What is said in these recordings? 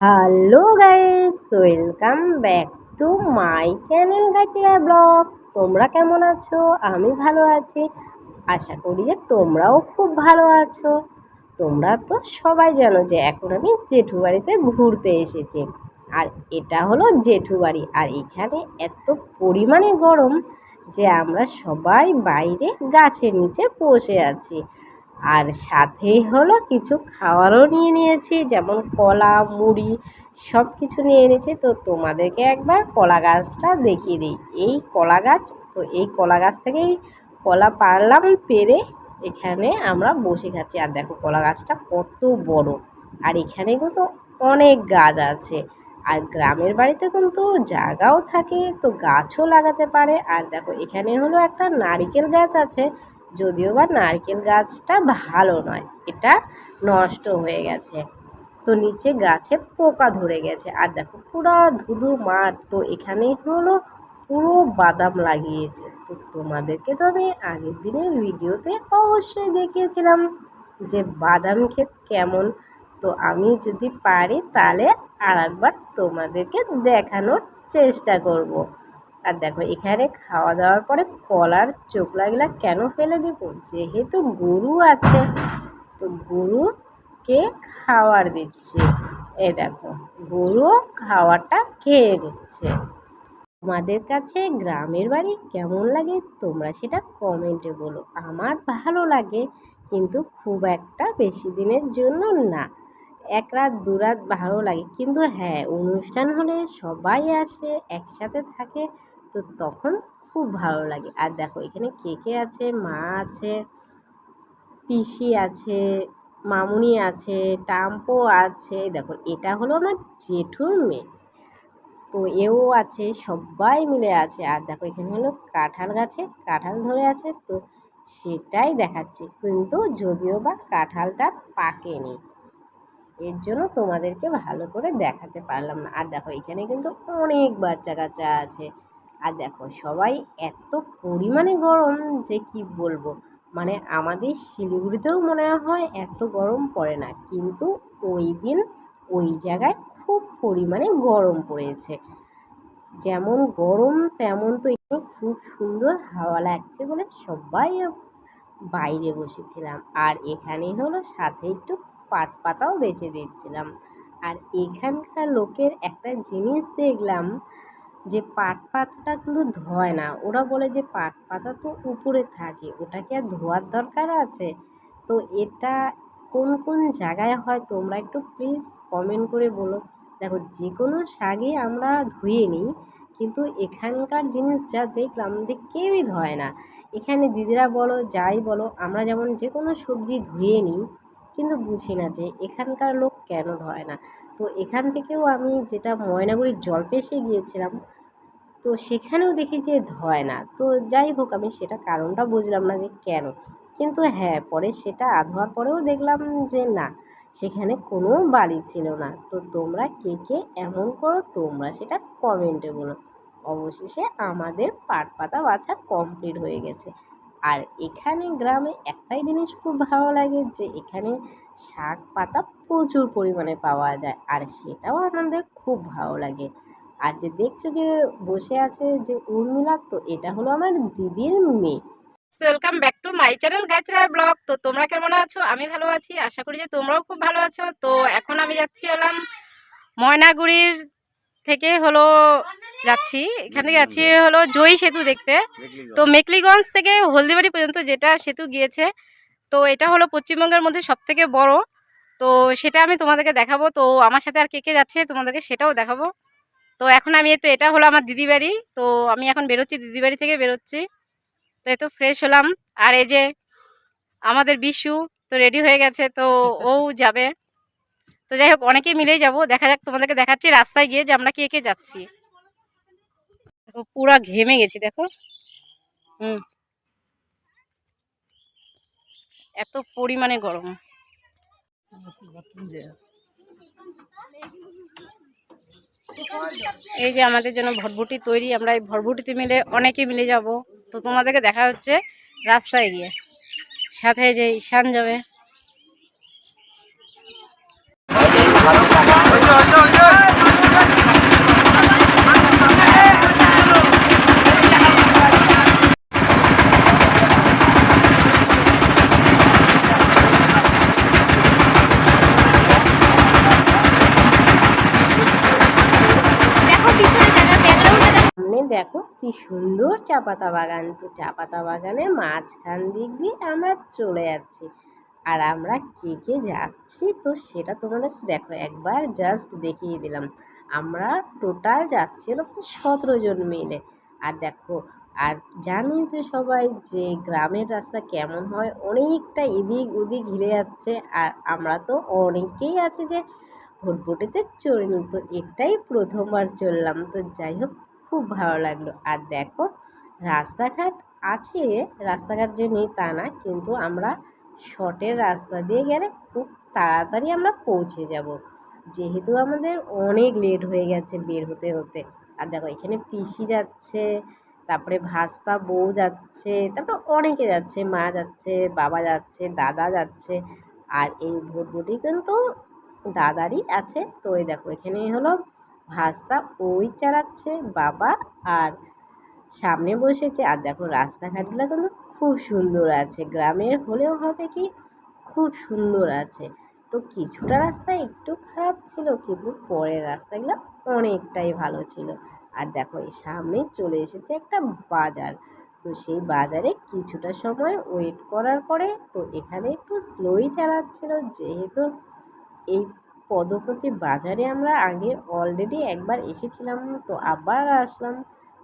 Hello guys welcome back to my channel গাছিরা blog তোমরা কেমন আছো? আমি ভালো আছি। আশা করি যে তোমরাও খুব ভালো আছো। তোমরা তো সবাই জানো যে এখন আমি জেঠু বাড়িতে ঘুরতে এসেছি। আর এটা হলো জেঠু বাড়ি। আর এখানে এত পরিমাণে গরম যে আমরা সবাই বাইরে গাছের নিচে বসে আছি। আর সাথে হলো কিছু খাওয়ারও নিয়ে নিয়েছি, যেমন কলা, মুড়ি সব কিছু নিয়ে এনেছি। তো তোমাদেরকে একবার কলা গাছটা দেখিয়ে দিই। এই কলা গাছ, তো এই কলা গাছ থেকেই কলা পারলাম পেরে এখানে আমরা বসে খাচ্ছি। আর দেখো কলা গাছটা কত বড়। আর এখানে কিন্তু অনেক গাছ আছে। আর গ্রামের বাড়িতে কিন্তু জায়গাও থাকে, তো গাছও লাগাতে পারে। আর দেখো এখানে হলো একটা নারিকেল গাছ আছে। যদিও বা নারকেল গাছটা ভালো নয়, এটা নষ্ট হয়ে গেছে। তো নিচে গাছে পোকা ধরে গেছে। আর দেখো, পুরো ধুধু মাঠ। তো এখানেই হলো পুরো বাদাম লাগিয়েছে। তো তোমাদেরকে তো আমি আগের দিনের ভিডিওতে অবশ্যই দেখিয়েছিলাম যে বাদাম ক্ষেত কেমন। তো আমি যদি পারি তাহলে আর একবার তোমাদেরকে দেখানোর চেষ্টা করব। আর দেখো, এখানে খাওয়া দাওয়ার পরে কলার চোখলাগুলা কেন ফেলে দেব? যেহেতু গরু আছে, তো গরুকে খাওয়ার দিচ্ছে। এ দেখো, গরু খাওয়ারটা খেয়ে নিচ্ছে। তোমাদের কাছে গ্রামের বাড়ি কেমন লাগে তোমরা সেটা কমেন্টে বলো। আমার ভালো লাগে, কিন্তু খুব একটা বেশি দিনের জন্য না। এক রাত, দু রাত ভালো লাগে। কিন্তু হ্যাঁ অনুষ্ঠান হলে সবাই আসে, একসাথে থাকে। তো তখন খুব ভালো লাগে। আর দেখো এখানে কে কে আছে? মা আছে, পিসি আছে, মামুনি আছে, টাম্পো আছে। দেখো এটা হলো আমার জেঠুর মেয়ে। তো এও আছে, সবাই মিলে আছে। আর দেখো এখানে হলো কাঁঠাল গাছে, কাঁঠাল ধরে আছে। তো সেটাই দেখাচ্ছে। কিন্তু যদিও বা কাঁঠালটা পাকেনি এর জন্য তোমাদেরকে ভালো করে দেখাতে পারলাম না। আর দেখো এখানে কিন্তু অনেক বাচ্চা কাচ্চা আছে। আর দেখো, সবাই এত পরিমাণে গরম যে কি বলব? মানে আমাদের শিলিগুড়িতেও মনে হয় এত গরম পড়ে না, কিন্তু ওই দিন ওই জায়গায় খুব পরিমাণে গরম পড়েছে। যেমন গরম, তেমন তো এখানে খুব সুন্দর হাওয়া লাগছে বলে সবাই বাইরে বসেছিলাম। আর এখানে হলো সাথে একটু পাট পাতাও বেছে দিচ্ছিলাম। আর এখানকার লোকের একটা জিনিস দেখলাম যে পাট পাতাটা কিন্তু ধোয় না। ওরা বলে যে পাট পাতা তো উপরে থাকে ওটাকে আর ধোয়ার দরকার আছে? তো এটা কোন কোন জায়গায় হয় তোমরা একটু প্লিজ কমেন্ট করে বলো। দেখো যে কোনো শাকই আমরা ধুয়ে নিই, কিন্তু এখানকার জিনিস যা দেখলাম যে কেউই ধোয় না। এখানে দিদিরা বলো, যাই বলো, আমরা যেমন যে কোনো সবজি ধুয়ে নিই, কিন্তু বুঝি না যে এখানকার লোক কেন ধোয় না। তো এখান থেকেও আমি যেটা ময়নাগুড়ির জলপেশে গিয়েছিলাম তো সেখানেও দেখি যে ধোয় না। তো যাই হোক, আমি সেটা কারণটা বুঝলাম না যে কেন। কিন্তু হ্যাঁ পরে সেটা ধোয়ার পরেও দেখলাম যে না, সেখানে কোনো বাড়ি ছিল না। তো তোমরা কে কে এমন করো, তোমরা সেটা কমেন্টে বলো। অবশেষে আমাদের পাট পাতা বাছা কমপ্লিট হয়ে গেছে। আর এখানে গ্রামে একটাই জিনিস খুব ভালো লাগে যে এখানে শাক পাতা প্রচুর পরিমাণে পাওয়া যায়। আর সেটাও আমাদের খুব ভালো লাগে। আর যে দেখছ যে বসে আছে যে উর্মিলা তো এটা হলো আমার দিদির মেয়ে। Welcome back to my channel Gayatri vlog তো তোমরা কেমন আছো? আমি ভালো আছি আশা করি যে তোমরাও খুব ভালো আছো। তো এখন আমি যাচ্ছি হলাম ময়নাগুড়ির থেকে হলো যাচ্ছি। এখান থেকে যাচ্ছি হলো জয়ী সেতু দেখতে। তো মেকলিগঞ্জ থেকে হলদিবাড়ি পর্যন্ত যেটা সেতু গিয়েছে তো এটা হলো পশ্চিমবঙ্গের মধ্যে সব থেকে বড়। তো সেটা আমি তোমাদেরকে দেখাবো। তো আমার সাথে আর কে কে যাচ্ছে তোমাদেরকে সেটাও দেখাবো। তো এখন আমি তো, এটা হলো আমার দিদি বাড়ি। তো আমি এখন বেরোচ্ছি দিদি বাড়ি থেকে বেরোচ্ছি। তো এই তো ফ্রেশ হলাম। আর এই যে আমাদের বিশু তো রেডি হয়ে গেছে, তো ও যাবে। তো যাই হোক অনেকে মিলেই যাব। দেখা যাক, তোমাদেরকে দেখাচ্ছি রাস্তায় গিয়ে যে আমরা কে কে যাচ্ছি। ও পুরা ঘেমে গেছি, দেখো। হুম। এত পরিমাণে গরম। এই যে আমাদের জন্য ভরভুটি তৈরি, আমরা এই ভরভুটিতে মিলে অনেকে মিলে যাব। তো তোমাদেরকে দেখা হচ্ছে রাস্তায় গিয়ে। সাথে যে ঈশান যাবে। দেখো কি সুন্দর চা পাতা বাগান। তো চা পাতা বাগানের মাঝখান দিক দিয়ে আমরা চলে যাচ্ছি। আর আমরা কে কে যাচ্ছি তো সেটা তোমাদের দেখো একবার জাস্ট দেখিয়ে দিলাম। আমরা টোটাল যাচ্ছি হলো সতেরো জন মিলে। আর দেখো, আর জানি তো সবাই যে গ্রামের রাস্তা কেমন হয়, অনেকটা এদিক ওদিক ঘিরে যাচ্ছে। আর আমরা তো অনেকেই আছে যে ভোটভোটিতে চড়িনি। তো এটাই প্রথমবার চললাম। তো যাই হোক খুব ভালো লাগল। আর দেখো, রাস্তাঘাট আছে, রাস্তাঘাট যে নেই তা না, কিন্তু আমরা শর্টের রাস্তা দিয়ে গেলে খুব তাড়াতাড়ি আমরা পৌঁছে যাব। যেহেতু আমাদের অনেক লেট হয়ে গেছে বের হতে হতে। আর দেখো, এখানে পিসি যাচ্ছে, তারপরে ভাস্তা বউ যাচ্ছে, তারপরে অনেকে যাচ্ছে, মা যাচ্ছে, বাবা যাচ্ছে, দাদা যাচ্ছে। আর এই ভোটভুটি কিন্তু দাদারই আছে। তো ওই দেখো, এখানে হলো ভাস্তা ওই চালাচ্ছে বাবা আর সামনে বসেছে। আর দেখো রাস্তাঘাটগুলো কিন্তু খুব সুন্দর আছে। গ্রামের হলেও হবে কি খুব সুন্দর আছে। তো কিছুটা রাস্তা একটু খারাপ ছিল কিন্তু পরের রাস্তাগুলো অনেকটাই ভালো ছিল। আর দেখো এই সামনে চলে এসেছে একটা বাজার। তো সেই বাজারে কিছুটা সময় ওয়েট করার পরে তো এখানে একটু স্লোই চালাচ্ছিল। যেহেতু এই পদপতি বাজারে আমরা আগে অলরেডি একবার এসেছিলাম, তো আবার আসলাম।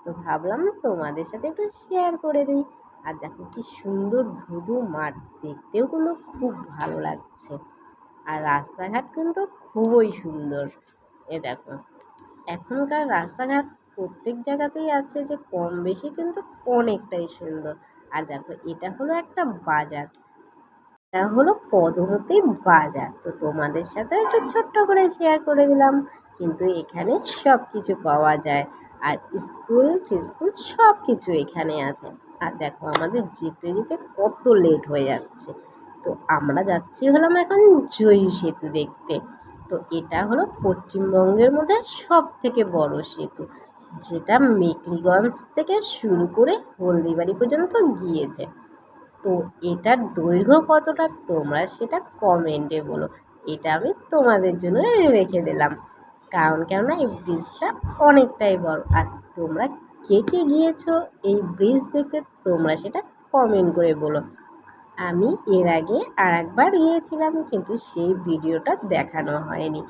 তো ভাবলাম তোমাদের সাথে একটু শেয়ার করে দিই। আর দেখো কি সুন্দর ধুধু মাঠ, দেখতেও কিন্তু খুব ভালো লাগছে। আর রাস্তাঘাট কিন্তু খুবই সুন্দর। এ দেখো, এখনকার রাস্তাঘাট প্রত্যেক জায়গাতেই আছে যে কম বেশি কিন্তু অনেকটাই সুন্দর। আর দেখো, এটা হলো একটা বাজার। এটা হলো পদমতি বাজার। তো তোমাদের সাথে একটু ছোট্ট করে শেয়ার করে দিলাম। কিন্তু এখানে সব কিছু পাওয়া যায়। আর স্কুল টিস্কুল সব কিছু এখানে আছে। আর দেখো আমাদের যেতে যেতে কত লেট হয়ে যাচ্ছে। তো আমরা যাচ্ছি হলাম এখন জয়ী সেতু দেখতে। তো এটা হলো পশ্চিমবঙ্গের মধ্যে সব থেকে বড় সেতু। যেটা মেকলিগঞ্জ থেকে শুরু করে হলদিবাড়ি পর্যন্ত গিয়েছে। তো এটার দৈর্ঘ্য কতটা তোমরা সেটা কমেন্টে বলো। এটা আমি তোমাদের জন্য রেখে দিলাম। কারণ কেননা এই ব্রিজটা অনেকটাই বড়। আর তোমরা কে কে গিয়েছো এই ব্রিজ দেখতে তোমরা সেটা কমেন্ট করে বলো। আমি এর আগে আর একবার গিয়েছিলাম, কিন্তু সেই ভিডিওটা দেখানো হয়নি।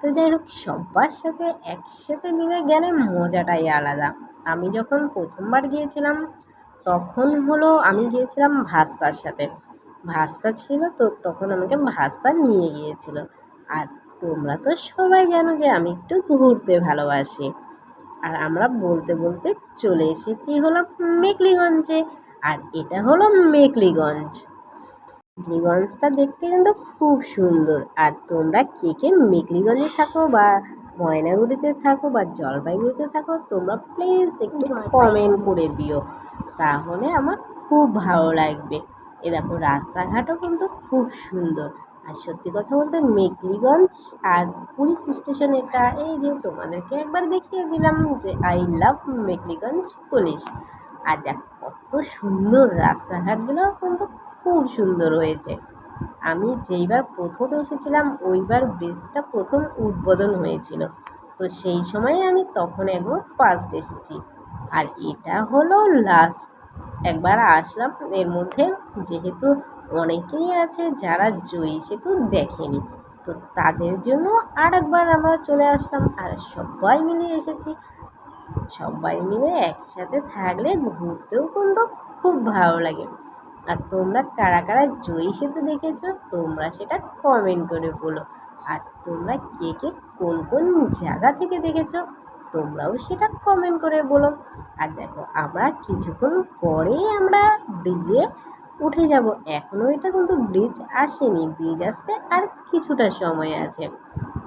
তো যাই হোক সবার সাথে একসাথে মিলে গেলে মজাটাই আলাদা। আমি যখন প্রথমবার গিয়েছিলাম তখন হলো আমি গিয়েছিলাম ভাস্তার সাথে। ভাস্তা ছিল তো তখন আমাকে ভাস্তা নিয়ে গিয়েছিল। আর তোমরা তো সবাই জানো যে আমি একটু ঘুরতে ভালোবাসি। আর আমরা বলতে বলতে চলে এসেছি হলো মেকলিগঞ্জে। আর এটা হলো মেকলিগঞ্জ। মেকলিগঞ্জটা দেখতে কিন্তু খুব সুন্দর। আর তোমরা কে কে মেকলিগঞ্জে থাকো বা ময়নাগুড়িতে থাকো বা জলপাইগুড়িতে থাকো, তোমরা প্লিজ একটু কমেন্ট করে দিও। তাহলে আমার খুব ভালো লাগবে। এ দেখো, রাস্তাঘাটও কিন্তু খুব সুন্দর। আর সত্যি কথা বলতে মেকলিগঞ্জ আর পুলিশ স্টেশন এটা, এই যে তোমাদেরকে একবার দেখিয়ে দিলাম যে আই লাভ মেকলিগঞ্জ পুলিশ। আর দেখ, কত সুন্দর রাস্তাঘাটগুলোও কিন্তু খুব সুন্দর হয়েছে। আমি যেইবার প্রথম এসেছিলাম, ওইবার ব্রিজটা প্রথম উদ্বোধন হয়েছিল। তো সেই সময় আমি তখন একবার ফার্স্ট এসেছি। আর এটা হলো লাস্ট একবার আসলাম, এর মধ্যে যেহেতু অনেকেই আছে যারা জয়ী সেতু দেখেনি, তো তাদের জন্য আর একবার আমরা চলে আসলাম। আর সবাই মিলে এসেছি। সবাই মিলে একসাথে থাকলে ঘুরতেও কিন্তু খুব ভালো লাগে। আর তোমরা কারা কারা জয়ী সেতু দেখেছ, তোমরা সেটা কমেন্ট করে বলো। আর তোমরা কে কে কোন কোন জায়গা থেকে দেখেছ, তোমরাও সেটা কমেন্ট করে বলো। আর দেখো, আমরা কিছুক্ষণ পরেই আমরা ব্রিজে উঠে যাব। এখনও এটা কিন্তু ব্রিজ আসেনি। ব্রিজ আসতে আর কিছুটা সময় আছে।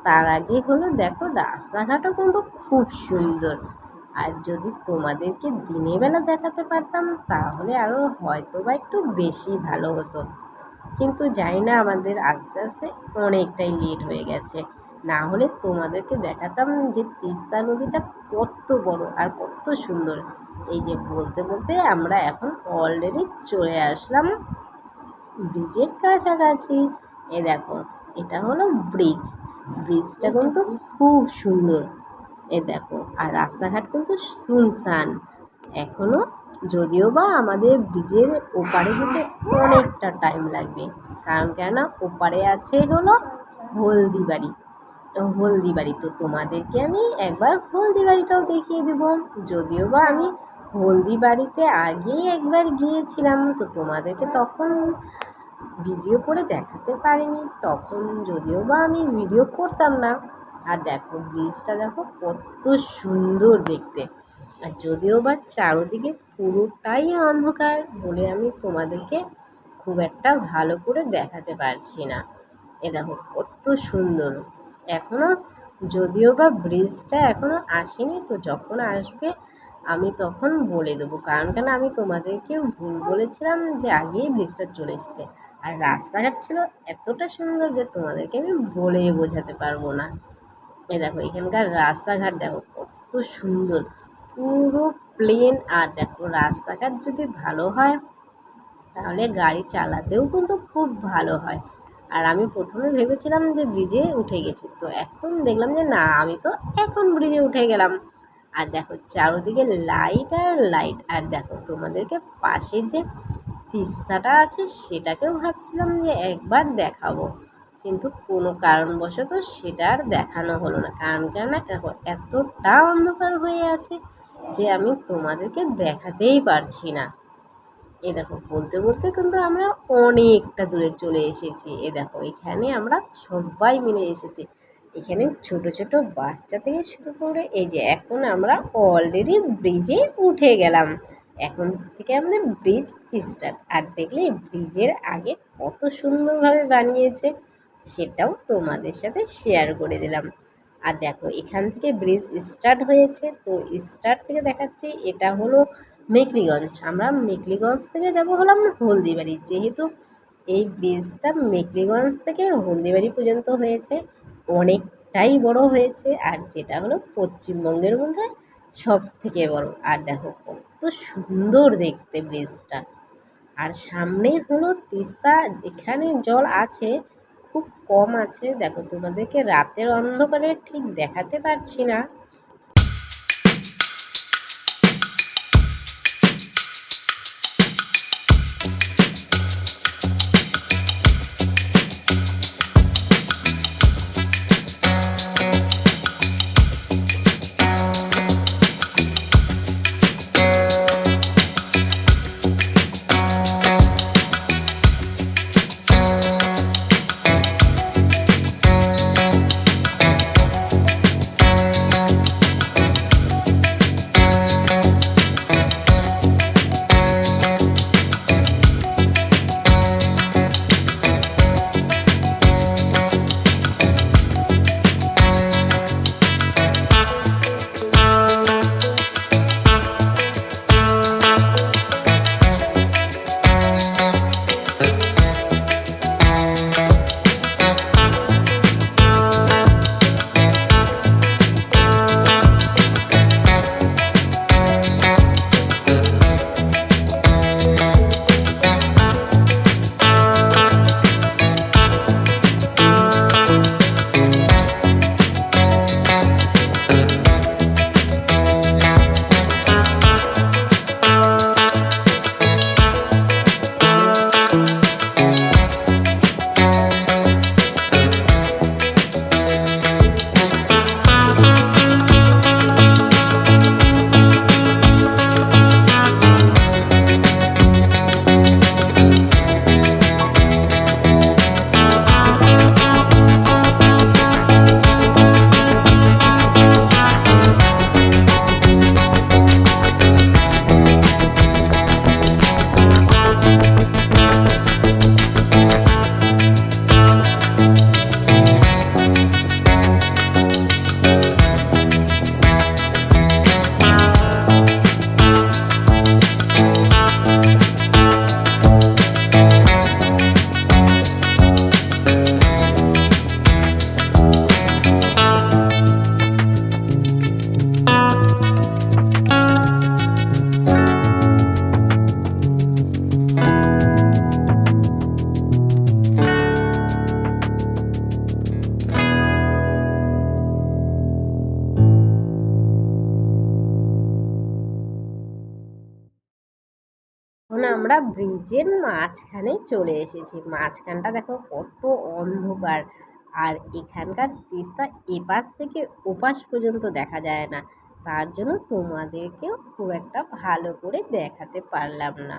তার আগে হলো দেখো, রাস্তাঘাটও কিন্তু খুব সুন্দর। আর যদি তোমাদেরকে দিনের বেলা দেখাতে পারতাম, তাহলে আরও হয়তো বা একটু বেশি ভালো হতো। কিন্তু জানি না, আমাদের আস্তে আস্তে অনেকটাই লেট হয়ে গেছে। না হলে তোমাদেরকে দেখাতাম যে তিস্তা নদীটা কত বড় আর কত সুন্দর। এই যে বলতে বলতে আমরা এখন অলরেডি চলে আসলাম ব্রিজের কাছাকাছি। এ দেখো, এটা হলো ব্রিজ। ব্রিজটা কিন্তু খুব সুন্দর। এ দেখো, আর রাস্তাঘাট কিন্তু শুনশান। এখনও যদিও বা আমাদের ব্রিজের ওপারে যেতে অনেকটা টাইম লাগবে, কারণ কেন ওপারে আছে হলো হলদিবাড়ি। হলদিবাড়ি, তো তোমাদেরকে আমি একবার হলদিবাড়িটাও দেখিয়ে দেবো। যদিও বা আমি হলদিবাড়িতে আগেই একবার গিয়েছিলাম, তো তোমাদেরকে তখন ভিডিও করে দেখাতে পারিনি। তখন যদিও বা আমি ভিডিও করতাম না। আর দেখো ব্রিজটা দেখো কত সুন্দর দেখতে। আর যদিও বা চারোদিকে পুরোটাই অন্ধকার বলে আমি তোমাদেরকে খুব একটা ভালো করে দেখাতে পারছি না। এ দেখো কত সুন্দর। এখনও যদিও বা ব্রিজটা এখনও আসেনি, তো যখন আসবে আমি তখন বলে দেবো। কারণ কেন? আমি তোমাদেরকে ভুল বলেছিলাম যে আগেই ব্রিজটা চলে এসেছে। আর রাস্তাঘাট ছিল এতটা সুন্দর যে তোমাদেরকে আমি বলেই বোঝাতে পারব না। এ দেখো, এখানকার রাস্তাঘাট দেখো কত সুন্দর, পুরো প্লেন আর দেখো, রাস্তাঘাট যদি ভালো হয়, তাহলে গাড়ি চালাতেও কিন্তু খুব ভালো হয়। আর আমি প্রথমে ভেবেছিলাম যে ব্রিজে উঠে গেছি, তো এখন দেখলাম যে না, আমি তো এখন ব্রিজে উঠে গেলাম। আর দেখো, চারোদিকে লাইট আর লাইট আর দেখো, তোমাদেরকে পাশে যে তিস্তাটা আছে, সেটাকেও ভাবছিলাম যে একবার দেখাবো। কিন্তু কোনো কারণবশত সেটা আর দেখানো হলো না। কারণ কেন দেখো, এতটা অন্ধকার হয়ে আছে যে আমি তোমাদেরকে দেখাতেই পারছি না। এ দেখো, বলতে বলতে কিন্তু আমরা অনেকটা দূরে চলে এসেছি। এ দেখো, এখানে আমরা সবাই মিলে এসেছি। এখানে ছোট ছোট বাচ্চা থেকে শুরু করে এই যে এখন আমরা অলরেডি ব্রিজে উঠে গেলাম। এখন থেকে আমাদের ব্রিজ স্টার্ট আর দেখলে ব্রিজের আগে কত সুন্দরভাবে বানিয়েছে। সেটাও তোমাদের সাথে শেয়ার করে দিলাম। আর দেখো, এখান থেকে ব্রিজ স্টার্ট হয়েছে। তো স্টার্ট থেকে দেখাচ্ছি, এটা হলো মেকলিগঞ্জ। আমরা মেকলিগঞ্জ থেকে যাব হলাম হলদিবাড়ি। যেহেতু এই ব্রিজটা মেকলিগঞ্জ থেকে হলদিবাড়ি পর্যন্ত হয়েছে, অনেকটাই বড় হয়েছে। আর যেটা হলো পশ্চিমবঙ্গের মধ্যে সব থেকে বড়। আর দেখো, কত সুন্দর দেখতে ব্রিজটা আর সামনে হলো তিস্তা, যেখানে জল আছে খুব কম আছে। দেখো তোমাদেরকে রাতের অন্ধকারে ঠিক দেখাতে পারছি না। আমরা ব্রিজের মাঝখানে চলে এসেছি। মাঝখানটা দেখো কত অন্ধকার। আর এখানকার তিস্তা এপাশ থেকে ওপাশ পর্যন্ত দেখা যায় না। তার জন্য তোমাদেরকেও খুব একটা ভালো করে দেখাতে পারলাম না।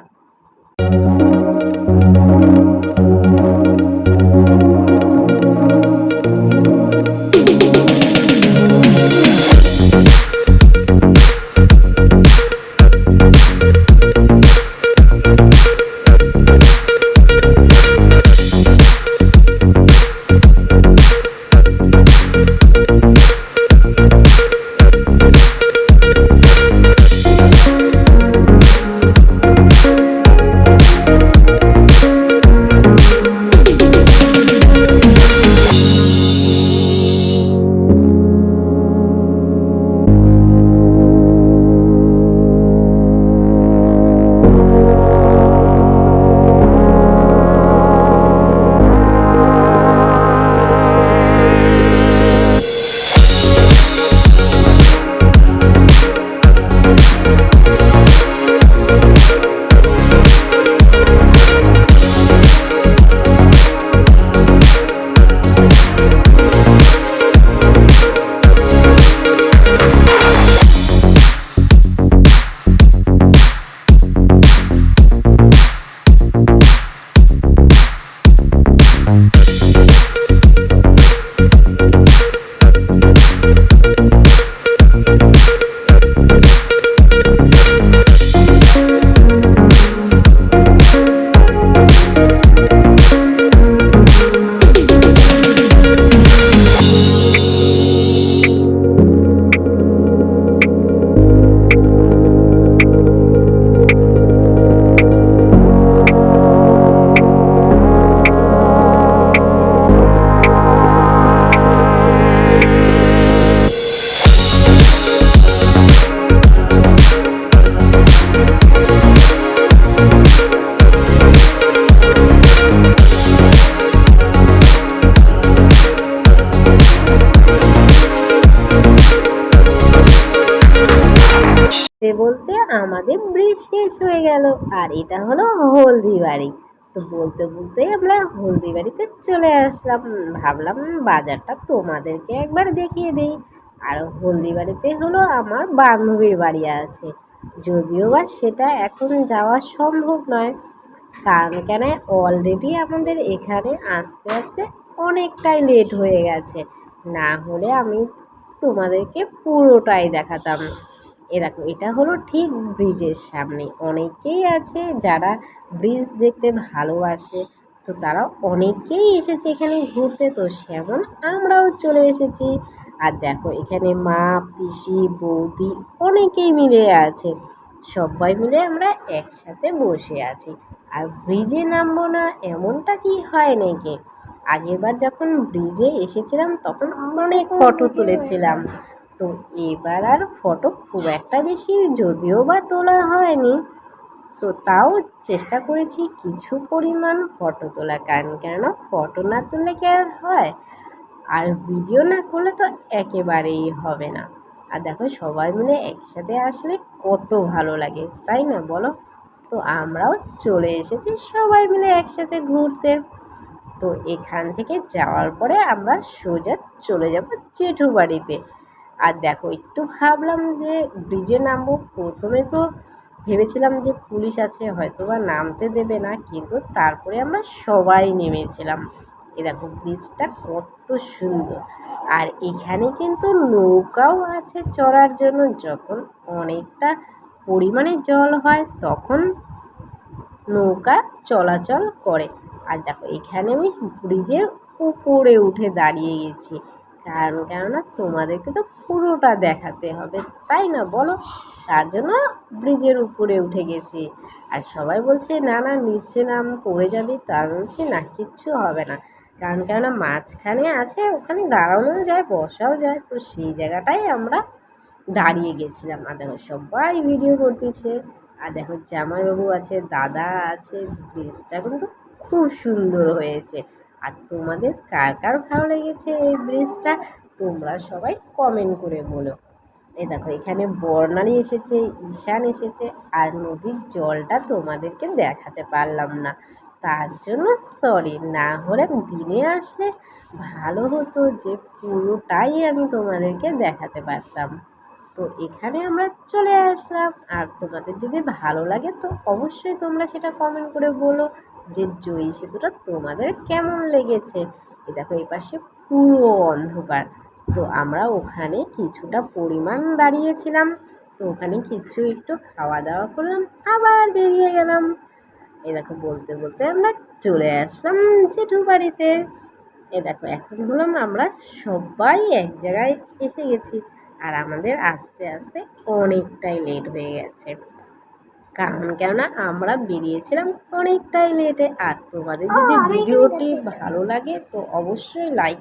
আর এটা হলো হলদিবাড়ি তো বলতে বলতেই আমরা হলদিবাড়িতে চলে আসলাম। ভাবলাম বাজারটা তোমাদেরকে একবার দেখিয়ে দিই। আর হলদিবাড়িতে হলো আমার বান্ধবীর বাড়ি আছে। যদিও বা সেটা এখন যাওয়া সম্ভব নয়। কারণ কেন? অলরেডি আমাদের এখানে আস্তে আস্তে অনেকটাই লেট হয়ে গেছে। না হলে আমি তোমাদেরকে পুরোটাই দেখাতাম। এ দেখো, এটা হলো ঠিক ব্রিজের সামনে। অনেকেই আছে যারা ব্রিজ দেখতে ভালোবাসে। তো তারা অনেকেই এসেছে এখানে ঘুরতে। তো সেমন আমরাও চলে এসেছি। আর দেখো, এখানে মা, পিসি, বৌদি অনেকেই মিলে আছে। সবাই মিলে আমরা একসাথে বসে আছি। আর ব্রিজে নামবো না, এমনটা কি হয় নাকি? আগেরবার যখন ব্রিজে এসেছিলাম, তখন অনেক ফটো তুলেছিলাম। তো এবার আর ফটো খুব একটা বেশি যদিও বা তোলা হয়নি। তো তাও চেষ্টা করেছি কিছু পরিমাণ ফটো তোলা কারণ কেন ফটো না তুললে কি আর হয়? আর ভিডিও না করলে তো একেবারেই হবে না। আর দেখো সবাই মিলে একসাথে আসলে কত ভালো লাগে, তাই না বলো? তো আমরাও চলে এসেছি সবাই মিলে একসাথে ঘুরতে। তো এখান থেকে যাওয়ার পরে আমরা সোজা চলে যাব জেঠু বাড়িতে আর দেখো, একটু ভাবলাম যে ব্রিজে নামবো। প্রথমে তো ভেবেছিলাম যে পুলিশ আছে হয়তো বা নামতে দেবে না, কিন্তু তারপরে আমরা সবাই নেমেছিলাম। এ দেখো, ব্রিজটা কত সুন্দর। আর এখানে কিন্তু নৌকাও আছে চড়ার জন্য। যখন অনেকটা পরিমাণে জল হয়, তখন নৌকা চলাচল করে। আর দেখো, এখানে আমি ব্রিজের উপরে উঠে দাঁড়িয়ে গেছি। কারণ, কেননা তোমাদেরকে তো পুরোটা দেখাতে হবে, তাই না বলো? তার জন্য ব্রিজের উপরে উঠে গেছি। আর সবাই বলছে, না না, নিচে নাম পড়ে যাবি। তার বলছি, না, কিচ্ছু হবে না। কারণ, কেননা মাঝখানে আছে, ওখানে দাঁড়ানো যায়, বসাও যায়। তো সেই জায়গাটাই আমরা দাঁড়িয়ে গেছিলাম। আর দেখো, সবাই ভিডিও করতেছে। আর দেখো, জামাইবাবু আছে, দাদা আছে, ব্রিজটা কিন্তু খুব সুন্দর হয়েছে। আর তোমাদের কার কার ভালো লেগেছে এই ব্রিজটা, তোমরা সবাই কমেন্ট করে বলো। এই দেখো, এখানে বর্ণালী এসেছে, ঈশান এসেছে, আর নদীর জলটা তোমাদেরকে দেখাতে পারলাম না। তার জন্য সরি না হলে দিনে আসলে ভালো হতো যে পুরোটাই আমি তোমাদেরকে দেখাতে পারতাম। তো এখানে আমরা চলে আসলাম, আর তোমাদের যদি ভালো লাগে তো অবশ্যই তোমরা সেটা কমেন্ট করে বলো। যে জয়ী সেতুটা তোমাদের কেমন লেগেছে? এ দেখো, এই পাশে পুরো অন্ধকার। তো আমরা ওখানে কিছুটা পরিমাণ দাঁড়িয়েছিলাম। তো ওখানে কিছু একটু খাওয়া দাওয়া করলাম, আবার বেরিয়ে গেলাম। এ দেখো, বলতে বলতে আমরা চলে আসলাম জেঠু বাড়িতে। এ দেখো, এখন বললাম আমরা সবাই এক জায়গায় এসে গেছি। আর আমাদের আস্তে আস্তে অনেকটাই লেট হয়ে গেছে। কারণ কেননা আমরা বেরিয়েছিলাম অনেকটাই লেটে আর তোমাদের যদি ভিডিওটি ভালো লাগে তো অবশ্যই লাইক